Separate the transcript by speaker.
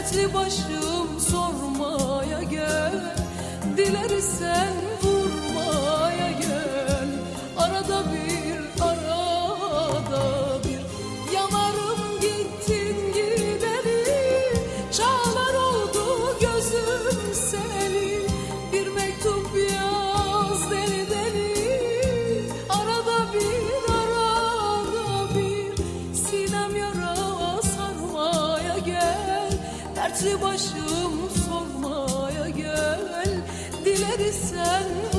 Speaker 1: Dertli başım sormaya gel. Dilersen vurmaya gel. Arada bir arada bir. Yanarım gittin gideri Çağlar oldu gözüm Dertli başım sormaya gel. Dileri sen